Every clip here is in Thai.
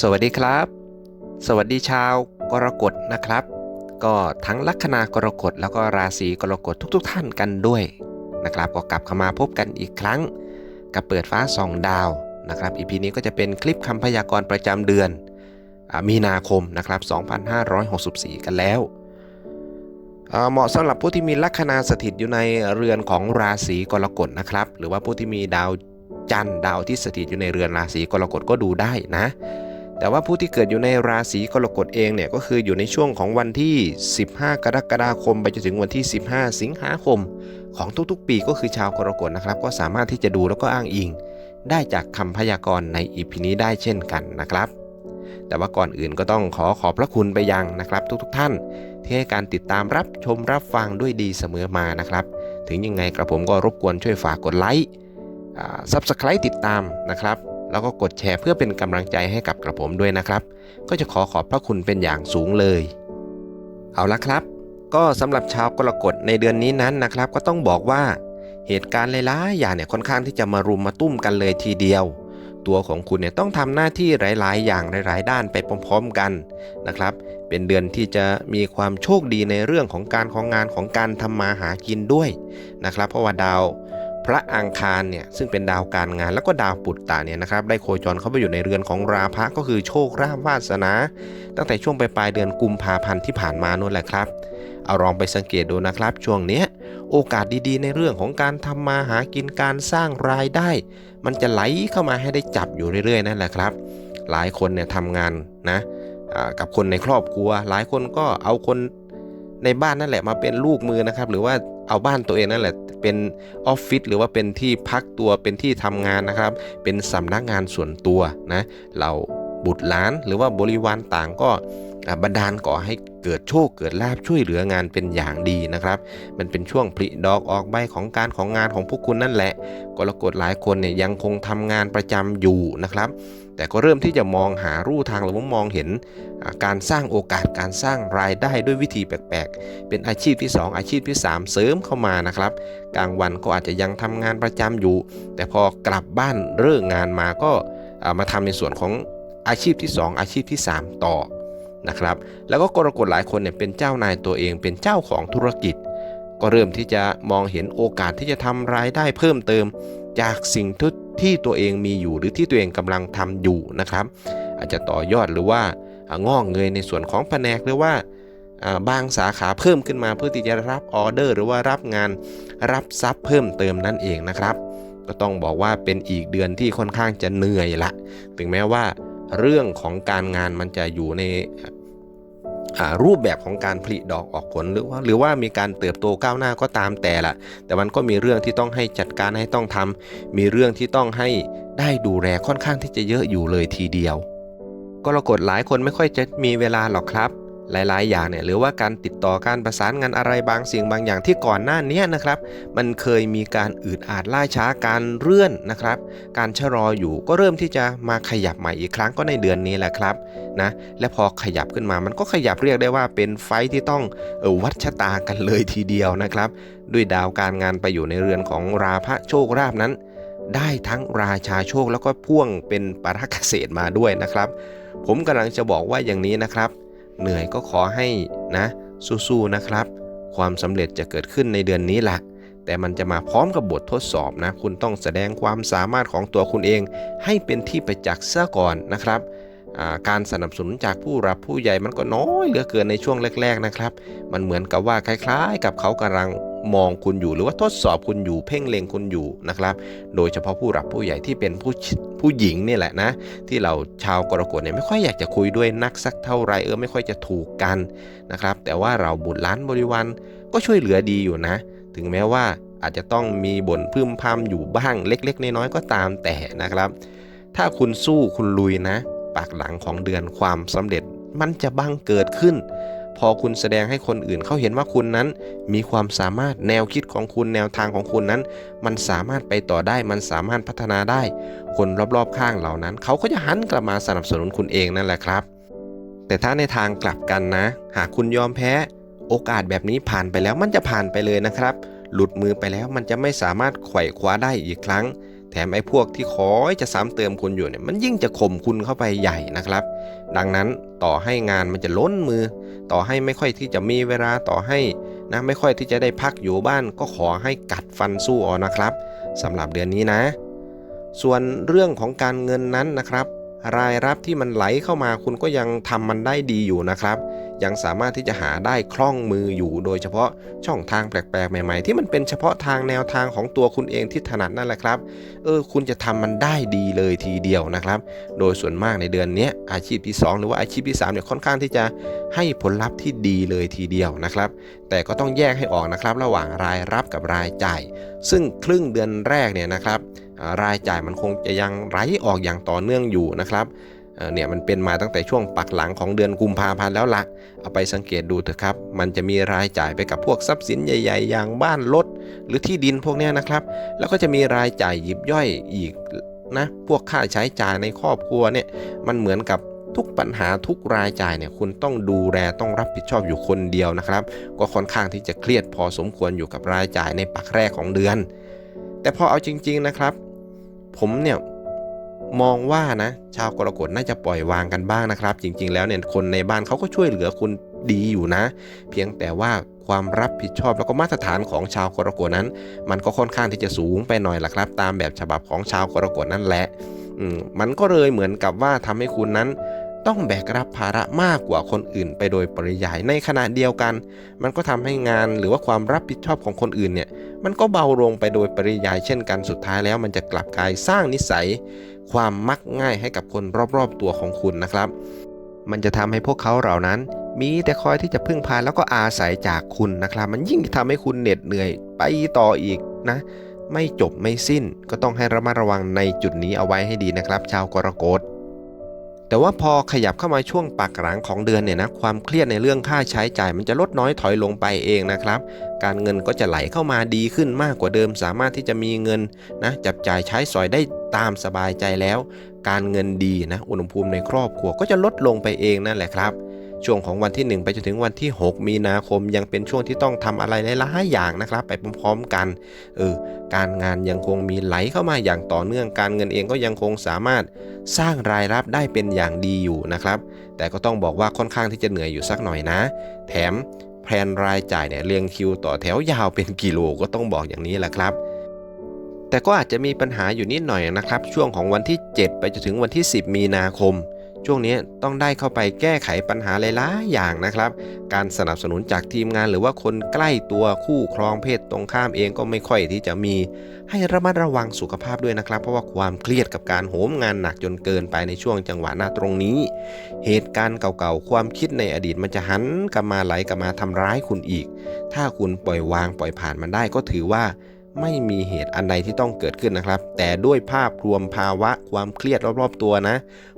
สวัสดีครับ สวัสดีชาวกรกฎนะครับ ก็ทั้งลัคนากรกฎแล้วก็ราศีกรกฎทุก ๆทท่านกันด้วยนะครับก็กลับเข้ามาพบกันอีกครั้ง กับเปิดฟ้าส่องดาวนะครับอีพีนี้ก็จะเป็นคลิปคำพยากรณ์ประจำเดือนอมีนาคมนะครับ 2564 กันแล้ว เหมาะสำหรับผู้ที่มีลัคนาสถิตอยู่ในเรือนของราศีกรกฎนะครับ หรือว่าผู้ที่มีดาวจันทร์ดาวที่สถิตอยู่ในเรือนราศีกรกฎก็ดูได้นะ แต่ว่าผู้ที่เกิดอยู่ในราศีกรกฎเองเนี่ยก็คืออยู่ในช่วงของวันที่ 15 กรกฎาคม ไปจนถึงวันที่ 15 สิงหาคม ของทุกๆ ปีก็คือชาวกรกฎนะครับ ก็สามารถที่จะดูแล้วก็อ้างอิง ได้จากคำพยากรณ์ในอีพีนี้ได้เช่นกันนะครับ แต่ว่าก่อนอื่นก็ต้องขอขอบพระคุณไปยังนะครับ ทุกๆท่าน ที่ให้การติดตามรับชมรับฟังด้วยดีเสมอมานะครับ ถึงยังไงกระผมก็รบกวนช่วยฝากกดไลค์ซับสไครต์ติดตามนะครับ แล้วก็กดแชร์เพื่อเป็นกำลังใจให้กับกระผมด้วยนะครับ ก็จะขอขอบพระคุณเป็นอย่างสูงเลย เอาละครับ ก็สำหรับชาวกรกฎในเดือนนี้นั้นนะครับ ก็ต้องบอกว่าเหตุการณ์หลายๆอย่างเนี่ยค่อนข้างที่จะมารุมมาตุ้มกันเลยทีเดียว ตัวของคุณเนี่ยต้องทำหน้าที่หลาย ๆ อย่างหลาย ๆ ด้านไปพร้อม ๆ กันนะครับ เป็นเดือนที่จะมีความโชคดีในเรื่องของการของงานของการทำมาหากินด้วยนะครับ เพราะว่าดาว พระอังคารเนี่ยซึ่งเป็นดาวการงานแล้วก็ดาวปุตตะเนี่ยนะครับได้โคจรเข้าไปอยู่ในเรือนของราพะก็คือโชคราภวาสนา ตั้งแต่ช่วงปลายเดือนกุมภาพันธ์ที่ผ่านมานู่นแหละครับเอาลองไปสังเกตดูนะครับ ช่วงเนี้ยโอกาสดีๆ ในเรื่องของการทำมาหากินการสร้างรายได้ มันจะไหลเข้ามาให้ได้จับอยู่เรื่อยๆนั่นแหละครับ หลายคนเนี่ยทำงานนะกับคนในครอบครัว หลายคนก็เอาคนในบ้านนั่นแหละมาเป็นลูกมือนะครับ หรือว่าเอาบ้านตัวเองนั่นแหละ เป็นออฟฟิศหรือว่าเป็นที่พักตัวเป็นที่ทำงานนะครับ เป็นสำนักงานส่วนตัวนะเราบุตรหลานหรือว่าบริวารต่างก็ บันดาลก่อให้เกิดโชคเกิดลาบช่วยเหลืองานเป็นอย่างดีนะครับ มันเป็นช่วงผลิดอกออกใบของการของงานของพวกคุณนั่นแหละกรกฎหลายคนเนี่ยยังคงทำงานประจำอยู่นะครับ แต่ก็เริ่มที่จะมองหารูทางหรือว่ามองเห็นการสร้างโอกาสการสร้างรายได้ด้วยวิธีแปลกๆ เป็นอาชีพที่ 2 อาชีพที่ 3 เสริมเข้ามานะครับ กลางวันก็อาจจะยังทำงานประจำอยู่ แต่พอกลับบ้านเลิกงานมาก็มาทำในส่วนของอาชีพที่ 2 อาชีพที่ 3 ต่อ นะครับ แล้วก็กรกฎหลายคนเนี่ยเป็นเจ้านายตัวเองเป็นเจ้าของธุรกิจ ก็เริ่มที่จะมองเห็นโอกาสที่จะทำรายได้เพิ่มเติม จากสิ่งที่ที่ตัวเองมีอยู่หรือที่ตัวเองกำลังทำอยู่นะครับ อาจจะต่อยอดหรือว่างอกเงยในส่วนของแผนกหรือว่าบางสาขาเพิ่มขึ้นมาเพื่อที่จะรับออเดอร์ หรือว่ารับงานรับทรัพย์เพิ่มเติมนั่นเองนะครับ ก็ต้องบอกว่าเป็นอีกเดือนที่ค่อนข้างจะเหนื่อยละ ถึงแม้ว่าเรื่องของการงานมันจะอยู่ใน รูปแบบของการผลิดอกออกผลหรือว่าหรือว่ามีการเติบโตก้าวหน้าก็ตามแต่ละ แต่มันก็มีเรื่องที่ต้องให้จัดการให้ต้องทำมีเรื่องที่ต้องให้ได้ดูแลค่อนข้างที่จะเยอะอยู่เลยทีเดียวกรกฎหลายคนไม่ค่อยจะมีเวลาหรอกครับ หลาย ๆ อย่างเนี่ยหรือว่าการติดต่อการประสานงานอะไรบางสิ่งบางอย่างที่ก่อนหน้านี้นะครับ มันเคยมีการอืดอาดล่าช้าการเลื่อนนะครับ การชะลออยู่ก็เริ่มที่จะมาขยับใหม่อีกครั้งก็ในเดือนนี้แหละครับนะและพอขยับขึ้นมามันก็ขยับเรียกได้ว่าเป็นไฟที่ต้องเออวัดชะตากันเลยทีเดียวนะครับ ด้วยดาวการงานไปอยู่ในเรือนของราพระโชคราบนั้น ได้ทั้งราชาโชคแล้วก็พ่วงเป็นปาราเกษตรมาด้วยนะครับ ผมกำลังจะบอกว่าอย่างนี้นะครับ เหนื่อยก็ขอให้นะสู้ๆนะครับ ความสำเร็จจะเกิดขึ้นในเดือนนี้แหละแต่มันจะมาพร้อมกับบททดสอบนะ คุณต้องแสดงความสามารถของตัวคุณเอง ให้เป็นที่ประจักษ์ซะก่อนนะครับการสนับสนุนจากผู้รับผู้ใหญ่มันก็น้อยเหลือเกินในช่วงแรก ๆนะครับ มันเหมือนกับว่าคล้ายๆ กับเขากำลังมองคุณอยู่หรือว่าทดสอบคุณอยู่เพ่งเล็งคุณอยู่นะครับ โดยเฉพาะผู้รับผู้ใหญ่ที่เป็นผู้ผู้หญิงนี่แหละนะ ที่เราชาวกรกฎเนี่ยไม่ค่อยอยากจะคุยด้วยนักสักเท่าไรเออไม่ค่อยจะถูกกันนะครับ แต่ว่าเราบุตรล้านบริวารก็ช่วยเหลือดีอยู่นะ ถึงแม้ว่าอาจจะต้องมีบ่นพึมพำอยู่บ้างเล็ก ๆ น้อยๆก็ตามแต่นะครับ ถ้าคุณสู้คุณลุยนะ ปากหลังของเดือนความสำเร็จมันจะบังเกิดขึ้น พอคุณแสดงให้คนอื่นเขาเห็นว่าคุณนั้น มีความสามารถแนวคิดของคุณแนวทางของคุณนั้น มันสามารถไปต่อได้ มันสามารถพัฒนาได้ คนรอบๆข้างเหล่านั้น เขาก็จะหันกลับมาสนับสนุนคุณเองนั่นแหละครับ แต่ถ้าในทางกลับกันนะ หากคุณยอมแพ้ โอกาสแบบนี้ผ่านไปแล้วมันจะผ่านไปเลยนะครับ หลุดมือไปแล้วมันจะไม่สามารถไขว่คว้าได้อีกครั้งแถมไอ้พวกที่คอยจะซ้ำเติมคุณอยู่เนี่ยมันยิ่งจะข่มคุณเข้าไปใหญ่นะครับ ดังนั้นต่อให้งานมันจะล้นมือ ต่อให้ไม่ค่อยที่จะมีเวลาต่อให้นะไม่ค่อยที่จะได้พักอยู่บ้านก็ขอให้กัดฟันสู้เอานะครับสำหรับเดือนนี้นะ ส่วนเรื่องของการเงินนั้นนะครับ รายรับที่มันไหลเข้ามาคุณก็ยังทำมันได้ดีอยู่นะครับ ยังสามารถที่จะหาได้คล่องมืออยู่ โดยเฉพาะช่องทางแปลกๆ ใหม่ ๆ ที่มันเป็นเฉพาะทางแนวทางของตัวคุณเองที่ถนัดนั่นแหละครับ เออคุณจะทำมันได้ดีเลยทีเดียวนะครับ โดยส่วนมากในเดือนนี้อาชีพที่ 2 หรือว่าอาชีพที่3เนี่ยค่อนข้างที่จะให้ผลลัพธ์ที่ดีเลยทีเดียวนะครับ แต่ก็ต้องแยกให้ออกนะครับระหว่างรายรับกับรายจ่าย ซึ่งครึ่งเดือนแรกเนี่ยนะครับ รายจ่ายมันคงจะยังไหลออกอย่างต่อเนื่องอยู่นะครับเนี่ยมันเป็นมาตั้งแต่ช่วงปักหลังของเดือนกุมภาพันธ์แล้วละเอาไปสังเกตดูเถอะครับ มันจะมีรายจ่ายไปกับพวกทรัพย์สินใหญ่ ๆ อย่างบ้านรถหรือที่ดินพวกนี้นะครับ แล้วก็จะมีรายจ่ายหยิบย่อยอีกนะ พวกค่าใช้จ่ายในครอบครัวเนี่ย มันเหมือนกับทุกปัญหาทุกรายจ่ายเนี่ยคุณต้องดูแลต้องรับผิดชอบอยู่คนเดียวนะครับ ก็ค่อนข้างที่จะเครียดพอสมควรอยู่กับรายจ่ายในปักแรกของเดือน แต่พอเอาจริง ๆนะครับ ผมเนี่ยมองว่านะชาวกรกฎน่าจะปล่อยวางกันบ้างนะครับ จริง ๆ แล้วเนี่ยคนในบ้านเขาก็ช่วยเหลือคุณดีอยู่นะ เพียงแต่ว่าความรับผิดชอบแล้วก็มาตรฐานของชาวกรกฎนั้น มันก็ค่อนข้างที่จะสูงไปหน่อยละครับ ตามแบบฉบับของชาวกรกฎนั่นแหละอืมมันก็เลยเหมือนกับว่าทำให้คุณนั้น ต้องแบกรับภาระมากกว่าคนอื่น ไปโดยปริยายในขณะเดียวกัน มันก็ทำให้งานหรือว่าความรับผิดชอบของคนอื่นเนี่ยมันก็เบาลงไปโดยปริยายเช่นกันสุดท้ายแล้วมันจะกลับกลายสร้างนิสัย ความมักง่ายให้กับคนรอบๆตัวของคุณนะครับ มันจะทำให้พวกเขาเหล่านั้น มีแต่คอยที่จะพึ่งพาแล้วก็อาศัยจากคุณนะครับ มันยิ่งทำให้คุณเหน็ดเหนื่อยไปต่ออีกนะไม่จบไม่สิ้นก็ต้องให้ระมัดระวังในจุดนี้เอาไว้ให้ดีนะครับ ชาวกรกฎ แต่ว่าพอขยับเข้ามาช่วงปากหลังของเดือนเนี่ยนะความเครียดในเรื่องค่าใช้จ่าย มันจะลดน้อยถอยลงไปเองนะครับ การเงินก็จะไหลเข้ามาดีขึ้นมากกว่าเดิม สามารถที่จะมีเงินนะจับจ่ายใช้สอยได้ตามสบายใจแล้ว การเงินดีนะอุณหภูมิในครอบครัวก็จะลดลงไปเองนั่นแหละครับ ช่วงของวันที่ 1 ไปจนถึงวันที่ 6 มีนาคมยังเป็นช่วงที่ต้องทำอะไรหลายๆอย่างนะครับ ไปพร้อมๆกันเออการงานยังคงมีไหลเข้ามาอย่างต่อเนื่องการเงินเองก็ยังคงสามารถสร้างรายรับได้เป็นอย่างดีอยู่นะครับ แต่ก็ต้องบอกว่าค่อนข้างที่จะเหนื่อยอยู่สักหน่อยนะ แถมแผนรายจ่ายเนี่ยเรียงคิวต่อแถวยาวเป็นกิโลก็ต้องบอกอย่างนี้แหละครับแต่ก็อาจจะมีปัญหาอยู่นิดหน่อยนะครับ ช่วงของวันที่ 7 ไปจนถึงวันที่ 10 มีนาคม ช่วงนี้ต้องได้เข้าไปแก้ไขปัญหาหลายๆอย่างนะครับ การสนับสนุนจากทีมงานหรือว่าคนใกล้ตัวคู่ครองเพศตรงข้ามเองก็ไม่ค่อยที่จะมี ให้ระมัดระวังสุขภาพด้วยนะครับ เพราะว่าความเครียดกับการโหมงานหนักจนเกินไปในช่วงจังหวะหน้าตรงนี้ เหตุการณ์เก่าๆ ความคิดในอดีตมันจะหันกลับมาไหลกลับมาทำร้ายคุณอีก ถ้าคุณปล่อยวางปล่อยผ่านมันได้ก็ถือว่า ไม่มีเหตุอันใดที่ต้องเกิดขึ้นนะครับ แต่ด้วยภาพรวมภาวะความเครียดรอบๆตัวนะ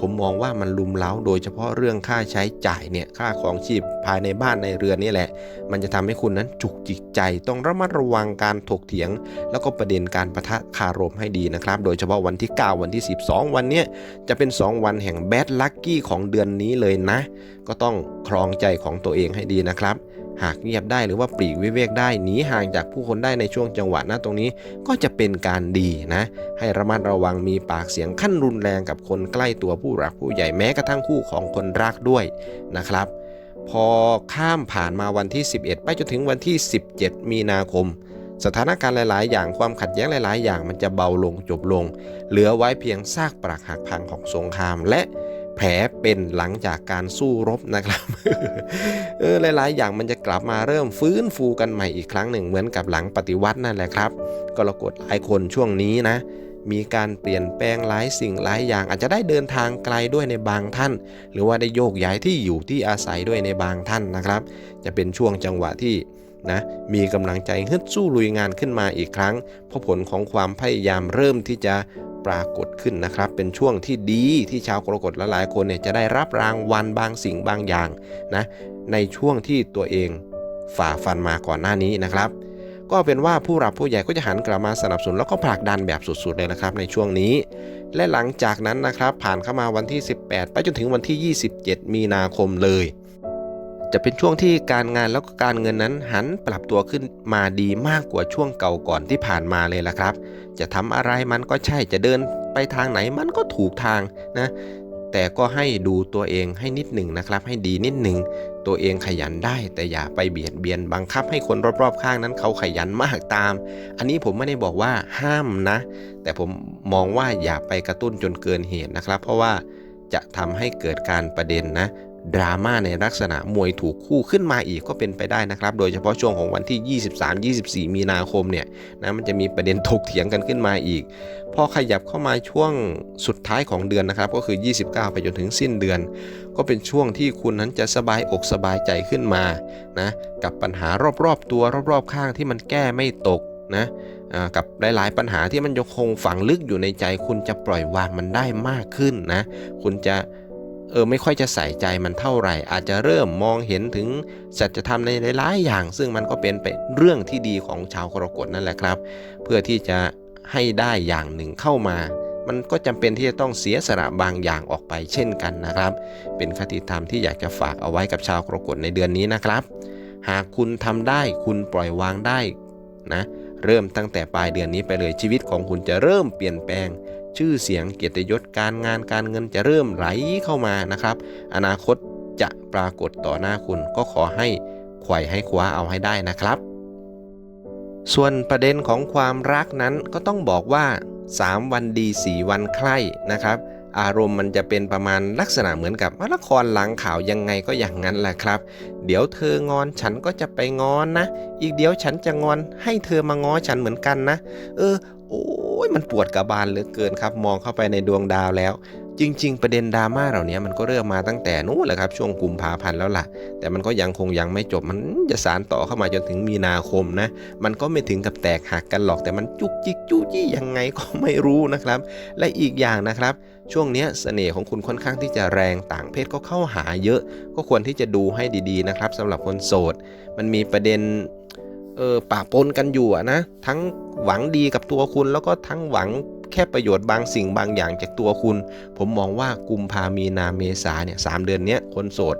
ผมมองว่ามันลุมเล้าโดยเฉพาะเรื่องค่าใช้จ่ายเนี่ยค่าของชีพภายในบ้านในเรือนนี่แหละ มันจะทำให้คุณนั้นจุกจิกใจต้องระมัดระวังการถกเถียง แล้วก็ประเด็นการประทะคารมให้ดีนะครับ โดยเฉพาะวันที่ 9 วันที่ 12 วันนี้จะเป็น 2 วันแห่งแบดลัคกี้ของเดือนนี้เลยนะ ก็ต้องครองใจของตัวเองให้ดีนะครับ หากเงียบได้หรือว่าปลีกวิเวกได้หนีห่างจากผู้คนได้ในช่วงจังหวะน้าตรงนี้ก็จะเป็นการดีนะ ให้ระมัดระวังมีปากเสียงขั้นรุนแรงกับคนใกล้ตัวผู้รักผู้ใหญ่แม้กระทั่งคู่ของคนรักด้วยนะครับ พอข้ามผ่านมาวันที่ 11 ไปจนถึงวันที่ 17 มีนาคมสถานการณ์หลาย ๆ อย่างความขัดแย้งหลาย ๆ อย่างมันจะเบาลงจบลง เหลือไว้เพียงซากปรักหักพังของสงครามและ แผลเป็นหลังจากการสู้รบนะครับเออหลาย ๆ อย่างมันจะกลับมาเริ่มฟื้นฟูกันใหม่อีกครั้งหนึ่งเหมือนกับหลังปฏิวัตินั่นแหละครับกรกฎหลายคนช่วงนี้นะมีการเปลี่ยนแปลงหลายสิ่งหลายอย่างอาจจะได้เดินทางไกลด้วยในบางท่าน หรือว่าได้โยกย้ายที่อยู่ที่อาศัยด้วยในบางท่านนะครับ จะเป็นช่วงจังหวะที่ นะมีกำลังใจฮึดสู้ลุยงานขึ้นมาอีกครั้ง เพราะผลของความพยายามเริ่มที่จะปรากฏขึ้นนะครับ เป็นช่วงที่ดีที่ชาวกรกฎหลายๆคนเนี่ยจะได้รับรางวัลบางสิ่งบางอย่างนะในช่วงที่ตัวเองฝ่าฟันมาก่อนหน้านี้นะครับ ก็เป็นว่าผู้หลักผู้ใหญ่ก็จะหันกลับมาสนับสนุนแล้วก็ผลักดันแบบสุดๆเลยนะครับในช่วงนี้ และหลังจากนั้นนะครับผ่านเข้ามาวันที่ 18 ไปจนถึงวันที่ 27 มีนาคมเลย จะเป็นช่วงที่การงานแล้วก็การเงินนั้นหันปรับตัวขึ้นมาดีมากกว่าช่วงเก่าก่อนที่ผ่านมาเลยละครับ จะทำอะไรมันก็ใช่จะเดินไปทางไหนมันก็ถูกทางนะแต่ก็ให้ดูตัวเองให้นิดหนึ่งนะครับ ให้ดีนิดหนึ่งตัวเองขยันได้ แต่อย่าไปเบียดเบียนบังคับให้คนรอบๆ ข้างนั้นเขาขยันมากตาม อันนี้ผมไม่ได้บอกว่าห้ามนะ แต่ผมมองว่าอย่าไปกระตุ้นจนเกินเหตุนะครับ เพราะว่าจะทำให้เกิดการประเด็นนะ ดราม่าในลักษณะมวยถูกคู่ขึ้นมาอีกก็เป็นไปได้นะครับ โดยเฉพาะช่วงของวันที่ 23-24 มีนาคมเนี่ยนะมันจะมีประเด็นถกเถียงกันขึ้นมาอีก พอขยับเข้ามาช่วงสุดท้ายของเดือนนะครับ ก็คือ 29 ไปจนถึงสิ้นเดือน ก็เป็นช่วงที่คุณนั้นจะสบายอกสบายใจขึ้นมานะกับปัญหารอบๆตัวรอบๆข้างที่มันแก้ไม่ตกนะกับหลาย ๆ ปัญหาที่มันยังคงฝังลึกอยู่ในใจ คุณจะปล่อยวางมันได้มากขึ้นนะ คุณจะ เออไม่ค่อยจะใส่ใจมันเท่าไหร่ อาจจะเริ่มมองเห็นถึงสัจธรรมในหลายๆอย่าง ซึ่งมันก็เป็นไปเรื่องที่ดีของชาวกรกฎนั่นแหละครับ เพื่อที่จะให้ได้อย่างหนึ่งเข้ามา มันก็จำเป็นที่จะต้องเสียสละบางอย่างออกไปเช่นกันนะครับ เป็นคติธรรมที่อยากจะฝากเอาไว้กับชาวกรกฎในเดือนนี้นะครับ หากคุณทำได้คุณปล่อยวางได้นะเริ่มตั้งแต่ปลายเดือนนี้ไปเลยชีวิตของคุณจะเริ่มเปลี่ยนแปลง ชื่อเสียงเกียรติยศการงานการเงินจะเริ่มไหลเข้ามานะครับ อนาคตจะปรากฏต่อหน้าคุณก็ขอให้ไขว่ให้คว้าเอาให้ได้นะครับ ส่วนประเด็นของความรักนั้นก็ต้องบอกว่า 3 วันดี 4 วันใคร่นะครับ อารมณ์มันจะเป็นประมาณลักษณะเหมือนกับละครหลังข่าวยังไงก็อย่างนั้นแหละครับ เดี๋ยวเธองอนฉันก็จะไปงอนนะ อีกเดี๋ยวฉันจะงอนให้เธอมาง้อฉันเหมือนกันนะ เออ โอ้ยมันปวดกระบาลเหลือเกินครับ มองเข้าไปในดวงดาวแล้ว จริง ๆ ประเด็นดราม่าเหล่านี้มันก็เริ่มมาตั้งแต่นู้นแหละครับช่วงกุมภาพันธ์แล้วล่ะ แต่มันก็ยังคงยังไม่จบมันจะสารต่อเข้ามาจนถึงมีนาคมนะ มันก็ไม่ถึงกับแตกหักกันหรอกแต่มันจุกจิกจู้จี้ยังไงก็ไม่รู้นะครับ และอีกอย่างนะครับช่วงนี้เสน่ห์ของคุณค่อนข้างที่จะแรงต่างเพศก็เข้าหาเยอะ ก็ควรที่จะดูให้ดีๆนะครับสำหรับคนโสด มันมีประเด็น ออปะปนกันอยู่นะ ทั้งหวังดีกับตัวคุณ แล้วก็ทั้งหวังแค่ประโยชน์บางสิ่งบางอย่างจากตัวคุณ ผมมองว่ากุมภามีนาเมษาเนี่ยสามเดือนนี้คนโสด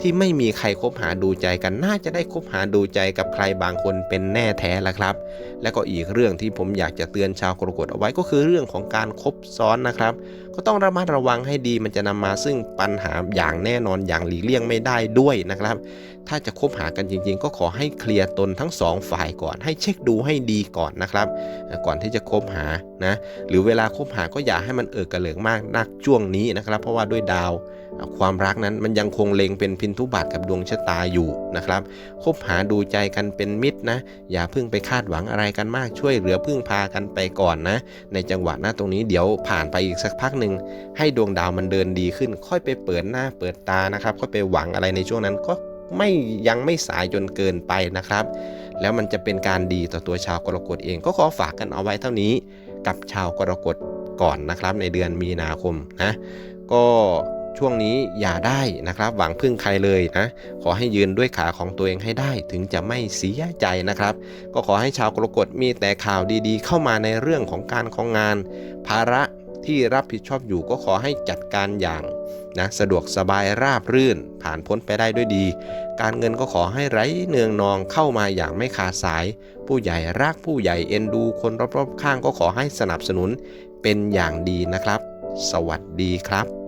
ที่ไม่มีใครคบหาดูใจกัน น่าจะได้คบหาดูใจกับใครบางคนเป็นแน่แท้ละครับ และก็อีกเรื่องที่ผมอยากจะเตือนชาวกรกฎเอาไว้ก็คือเรื่องของการคบซ้อนนะครับก็ต้องระมัดระวังให้ดีมันจะนำมาซึ่งปัญหาอย่างแน่นอนอย่างหลีกเลี่ยงไม่ได้ด้วยนะครับ ถ้าจะคบหากันจริงๆ ก็ขอให้เคลียร์ตนทั้งสองฝ่ายก่อน ให้เช็คดูให้ดีก่อนนะครับ ก่อนที่จะคบหานะหรือเวลาคบหาก็อย่าให้มันเอิกกระเหลิกมากนักช่วงนี้นะครับ เพราะว่าด้วยดาวความรักนั้นมันยังคงเล็งเป็นพินทุบาทกับดวงชะตาอยู่นะครับคบหาดูใจกันเป็นมิตรนะ อย่าเพิ่งไปคาดหวังอะไรกันมากช่วยเหลือพึ่งพากันไปก่อนนะ ในจังหวะหน้าตรงนี้เดี๋ยวผ่านไปอีกสักพักหนึ่งให้ดวงดาวมันเดินดีขึ้น ค่อยไปเปิดหน้าเปิดตานะครับค่อยไปหวังอะไรในช่วงนั้นก็ไม่ยังไม่สายจนเกินไปนะครับ แล้วมันจะเป็นการดีต่อตัวชาวกรกฎเอง ก็ขอฝากกันเอาไว้เท่านี้กับชาวกรกฎก่อนนะครับ ในเดือนมีนาคมนะ ก็ช่วงนี้อย่าได้นะครับ หวังพึ่งใครเลยนะขอให้ยืนด้วยขาของตัวเองให้ได้ ถึงจะไม่เสียใจนะครับ ก็ขอให้ชาวกรกฎมีแต่ข่าวดีๆ เข้ามาในเรื่องของการของงาน ภาระ ที่รับผิดชอบอยู่ก็ขอให้จัดการอย่างนะสะดวกสบายราบรื่น ผ่านพ้นไปได้ด้วยดี การเงินก็ขอให้ไร้เนืองนองเข้ามาอย่างไม่ขาดสาย ผู้ใหญ่รักผู้ใหญ่เอ็นดู คนรอบๆข้างก็ขอให้สนับสนุนเป็นอย่างดีนะครับ สวัสดีครับ